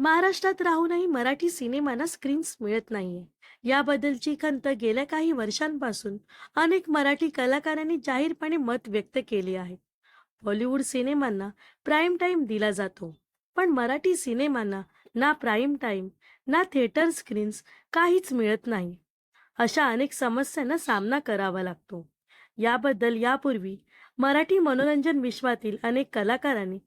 महाराष्ट्रात राहूनही मराठी सिनेमांना स्क्रीन्स मिळत नाहीये. याबद्दलची खंत गेल्या काही वर्षांपासून अनेक मराठी कलाकारांनी जाहीरपणे मत व्यक्त केले आहे. बॉलिवूड सिनेमांना प्राईम टाईम दिला जातो. पण मराठी सिनेमांना ना प्राईम टाईम ना थिएटर स्क्रीन्स काहीच मिळत नाही. अशा अनेक समस्यांना सामना करावा लागतो. याबद्दल यापूर्वी मराठी मनोरंजन विश्वातील अनेक कलाकारांनी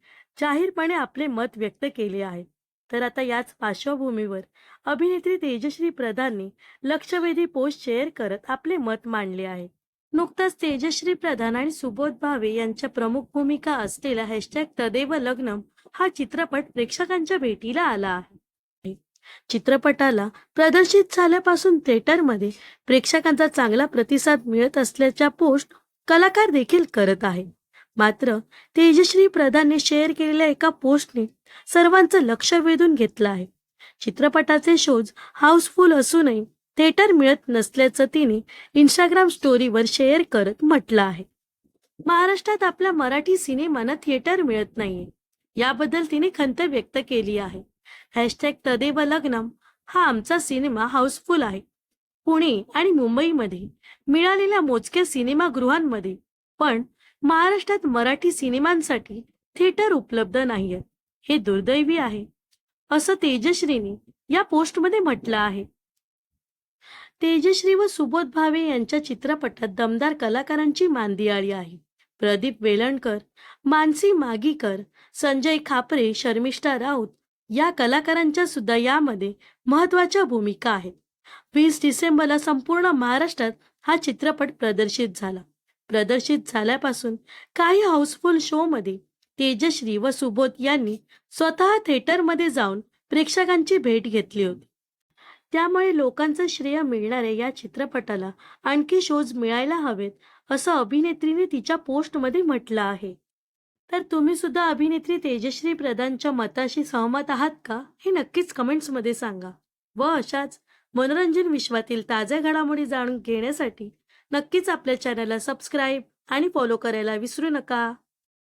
जाहीरपणे आपले मत व्यक्त केले आहे. तर आता याच पार्श्वभूमीवर अभिनेत्री तेजश्री प्रधानने लक्षवेधी पोस्ट शेअर करत आपले मत मांडले आहे. नुकताच तेजश्री प्रधान आणि सुबोध भावे यांच्या प्रमुख भूमिका असलेला हॅशटॅग तदेव लग्नम हा चित्रपट प्रेक्षकांच्या भेटीला आला आहे. चित्रपटाला प्रदर्शित झाल्यापासून थिएटरमध्ये प्रेक्षकांचा चांगला प्रतिसाद मिळत असल्याच्या पोस्ट कलाकार देखील करत आहे मात्र तेजश्री प्रधानने शेअर केलेल्या एका पोस्टने सर्वांचं लक्ष वेधून घेतलं आहे. चित्रपटाचे शोज हाऊसफुल असूनही थिएटर मिळत नसल्याचं तिने इंस्टाग्राम स्टोरीवर शेअर करत म्हटलं आहे. महाराष्ट्रात आपल्या मराठी सिनेमांना थिएटर मिळत नाहीये. याबद्दल तिने खंत व्यक्त केली आहे. हॅशटॅग तदेव लग्नम हा आमचा सिनेमा हाऊसफुल आहे. पुणे आणि मुंबईमध्ये मिळालेल्या मोजक्या सिनेमागृहांमध्ये पण महाराष्ट्रात मराठी सिनेमांसाठी थिएटर उपलब्ध नाहीये. हे दुर्दैवी आहे. असं तेजश्रीने या पोस्टमध्ये म्हटलं आहे. तेजश्री व सुबोध भावे यांच्या चित्रपटात दमदार कलाकारांची मांदियाळी आहे. प्रदीप वेलणकर मानसी मागीकर संजय खापरे शर्मिष्ठा राऊत या कलाकारांच्या सुद्धा यामध्ये महत्त्वाच्या भूमिका आहेत. वीस डिसेंबरला संपूर्ण महाराष्ट्रात हा चित्रपट प्रदर्शित झाला. प्रदर्शित झाल्यापासून काही हाऊसफुल शो मध्ये तेजश्री व सुबोध यांनी स्वतः थिएटरमध्ये जाऊन प्रेक्षकांची भेट घेतली होती. त्यामुळे लोकांचं श्रेय मिळणाऱ्या या चित्रपटाला आणखी शोज मिळायला हवेत असं अभिनेत्रीने तिच्या पोस्टमध्ये म्हटलं आहे. तर तुम्ही सुद्धा अभिनेत्री तेजश्री प्रधानच्या मताशी सहमत आहात का? हे नक्कीच कमेंट्समध्ये सांगा. व अशाच मनोरंजन विश्वातील ताज्या घडामोडी जाणून घेण्यासाठी नक्कीच आपल्या चॅनलला सबस्क्राईब आणि फॉलो करायला विसरू नका.